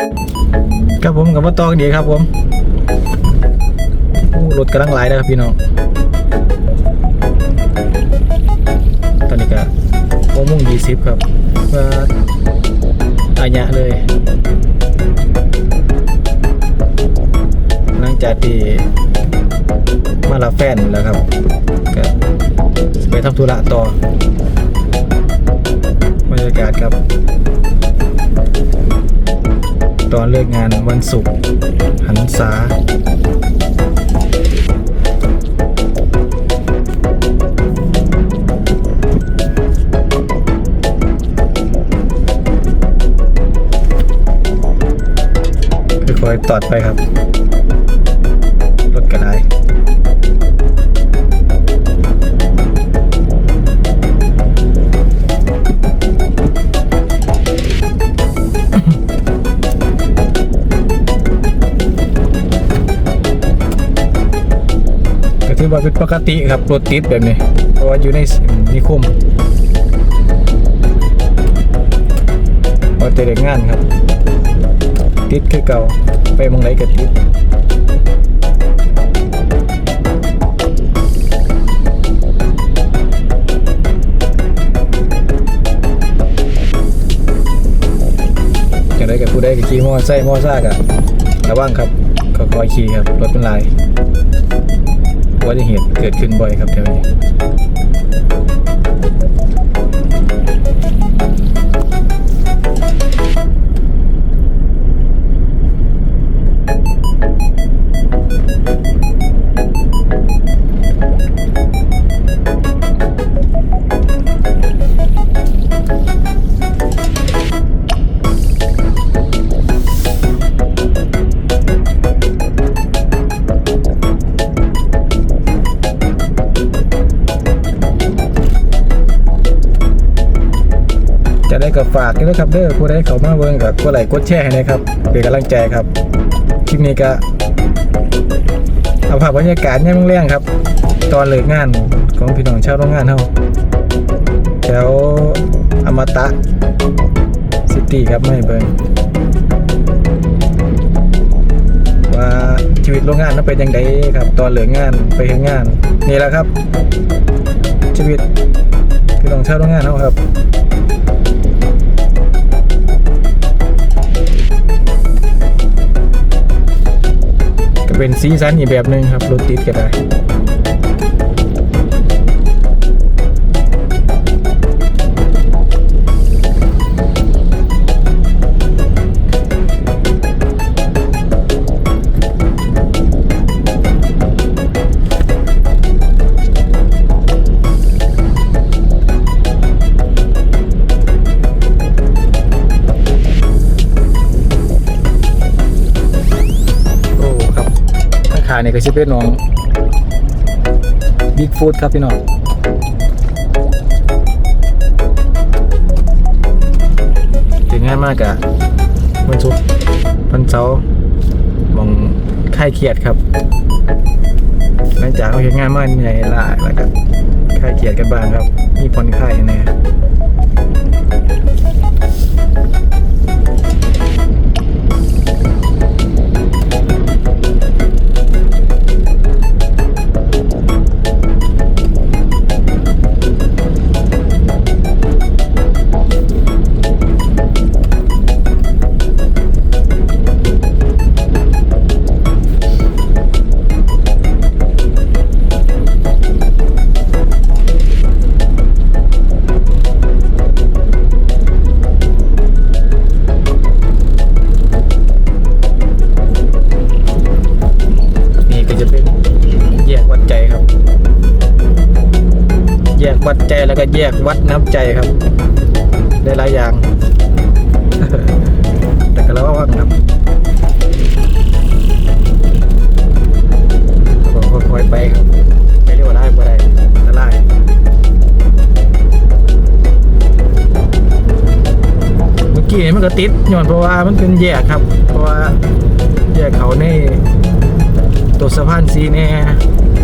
ครับผมกับว่าตองดีครับผมรถกำลังไหลนะครับพี่น้องตอนนี้ก็โมงโมงยี่สิบครับว่าอายะเลยหลังจากที่มาลาแฟนแล้วครับก็ไปทำธุระต่อบรรยากาศครับ ตอนเลิกงานวันศุกร์หันษาค่อยๆตอดไปครับ ถือว่าเป็นปกติครับรถติดแบบนี้ เพราะว่าอยู่ในนิคมว่าแต่เด็กงานครับ ติดคือเก่าไปมองไหนก็ติดอย่างไรกับผู้ใดก็ขี่มอไซค์มอซ่ากับระวังครับก็คอยขี่ครับรถเป็นลาย บัติเหตุเกิดขึ้นบ่อยครับแถวนี้ กับฝากด้วยครับเด้อผู้ใดเข้ามาเบิ่งกับกดไลค์กดแชร์ให้นะครับเป็นกำลังใจครับคลิปนี้ก็เอาภาพบรรยากาศย่ำแรงครับ ตอนเลิกงานของพี่น้องชาวโรงงานเฮาแถวอมตะซิตี้ครับไม่เบิ่งว่าชีวิตโรงงานนั้นเป็นยังไงครับ ตอนเลิกงานไปเฮ็ดงาน นี่แหละครับ ชีวิตพี่น้องชาวโรงงานเฮาครับ เป็นสีสันอีกแบบหนึ่งครับรถติดก็ได้ นี่ก็ชิเป็นน้องบิ๊กฟูดครับพี่น้องถึงง่ายมากอะวันศุกร์วันเสาร์มองค่ายเครียดครับหลังจากเราเห็นงานมาเหนื่อยล้าแล้วก็ค่ายเครียดกันบ้างครับ มีผ่อนคลายแน่นี่ แยกวัดใจแล้วก็แยกวัดน้ำใจครับ ได้หลายอย่าง แต่ก็ระวังครับก็ค่อยๆไปครับไปเรียกว่าได้บ่ได้อันตรายเมื่อกี้มันก็ติดย้อนเพราะว่ามันเป็นแยกครับ เพราะว่าแยกเขาในตัวสะพานซีเนี่ย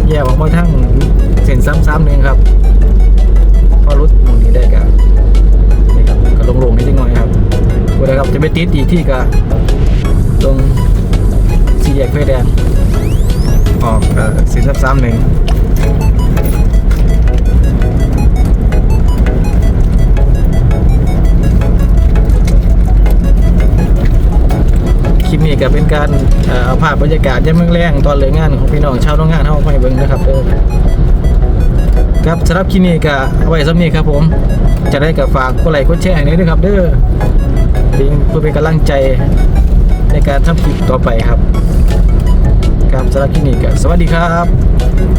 แย่ออกมาทั้งเส้นซ้ำๆนึงครับพอรถมองนี้ได้กันี่ครับก็ลงๆนิดหน่อยครับก็ได้ครับจะไปติดอีกที่ก็ตรงสี่แยกไฟแดงออกสี่ทับสามหนึ่ง นี่ก็เป็นการเอาภาพบรรยากาศยามแรงๆตอนเลิกงานของพี่น้องชาวโรงงานเฮาไปเบิ่งนะครับเด้อครับสำหรับคลิปนี้ก็เอาไว้สำนี้ครับผม จะได้กับฝากกดไลค์กดแชร์ให้ด้วยครับ เด้อเป็นเพื่อเป็นกำลังใจในการทำคลิปต่อไปครับครับสำหรับคลิปนี้ก็สวัสดีครับ